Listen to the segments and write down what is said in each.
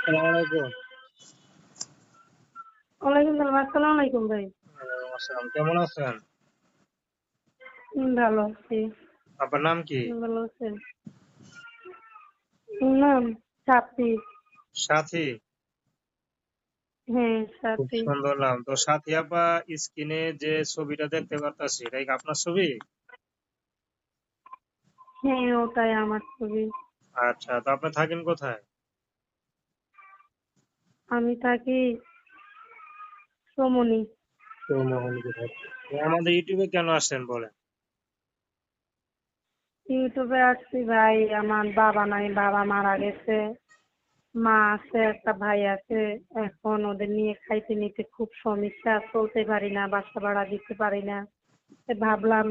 আসসালামু আলাইকুম ওয়ালাইকুম সালাম আসসালামু আলাইকুম ভাই আসসালাম কেমন আছেন? ভালো আছি। আপনার নাম কি? ভালো আছেন নাম? সাথী। সাথী? হ্যাঁ সাথী। সুন্দর নাম। তো সাথী আপা স্ক্রিনে যে ছবিটা দেখতে পারতাছি এটা কি আপনার ছবি? হ্যাঁ ওটাই আমার ছবি। আচ্ছা তো আপনি থাকেন কোথায়? আমি থাকি সমনি। আমাদের ইউটিউবে কেন আসছেন বলেন? ইউটিউবে আসছি ভাই আমার বাবা নাই বাবা মারা গেছে। মা আছে একটা ভাই আছে। এখন ওদের নিয়ে খাইতে নিতে খুব সমস্যা চলতে পারি না বাসা ভাড়া দিতে পারি না। ভাবলাম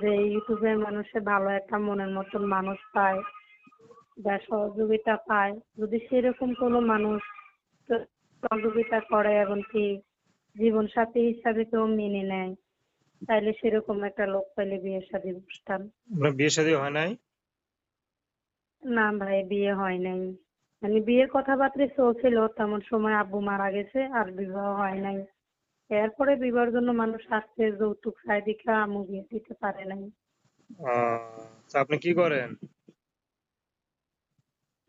যে ইউটিউবে মানুষে ভালো একটা মনের মতন মানুষ পায় বা সহযোগিতা পায়। যদি সেরকম কোনো মানুষ সহযোগিতা করে এমনকি জীবন সাথী হিসাবে কেউ মেনে নেয়। তাইলে সেরকম একটা লোক পাইলে বিয়ে শাদী বসতাম বিয়ে শাদী হয় নাই? না ভাই বিয়ে হয় নাই। মানে বিয়ের কথাবার্তা চলছিল তেমন সময় আব্বু মারা গেছে আর বিবাহ হয় নাই। এরপরে বিবাহের জন্য মানুষ আসছে যৌতুক চাই দেখে আম্মু বিয়ে দিতে পারে নাই। আপনি কি করেন?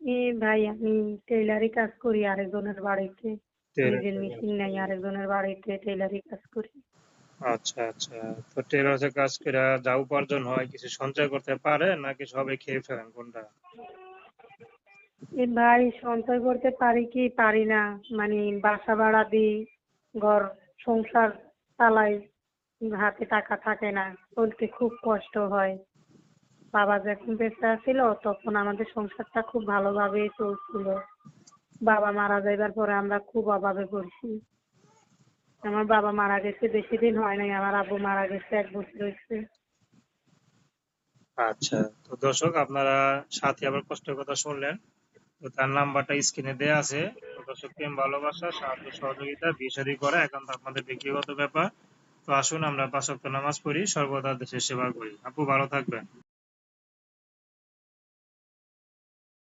এ ভাই আমি টেইলারি কাজ করি আরেকজনের বাড়িতে। নিজের। মেশিন নাই আরেকজনের বাড়িতে টেইলারি কাজ করি। আচ্ছা আচ্ছা। তো টেলার্সে কাজ করে যা উপার্জন হয় কিছু সঞ্চয় করতে পারে নাকি সবাই খেয়ে ফেলেন কোনটা? এ ভাই সঞ্চয় করতে পারি কি পারি না। মানে বাসা ভাড়া দিই ঘর সংসার চালাই হাতে টাকা থাকে না চলতে খুব কষ্ট হয়। বাবা যখন বেঁচে আছিল, তখন আমাদের সংসারটা খুব ভালোভাবেই চলছিল। বাবা মারা যাইবার পরে আমরা খুব অভাবে পড়ছি। আমার বাবা মারা গেছে, বেশি দিন হয় নাই, আমার আব্বু মারা গেছে, এক বছর হয়েছে। আচ্ছা তো দর্শক, আপনারা সাথে আবার কষ্টের কথা শুনলেন। তো তার নাম্বারটা স্ক্রিনে দেয়া আছে। দর্শক, প্রেম, ভালোবাসা, সাহায্য, সহযোগিতা বিয়ে শাদী করা একান্ত আপনাদের ব্যক্তিগত ব্যাপার। তো আসুন, আমরা পাঁচ নামাজ পড়ি, সর্বদা দেশের সেবা করি। আপু, ভালো থাকবেন।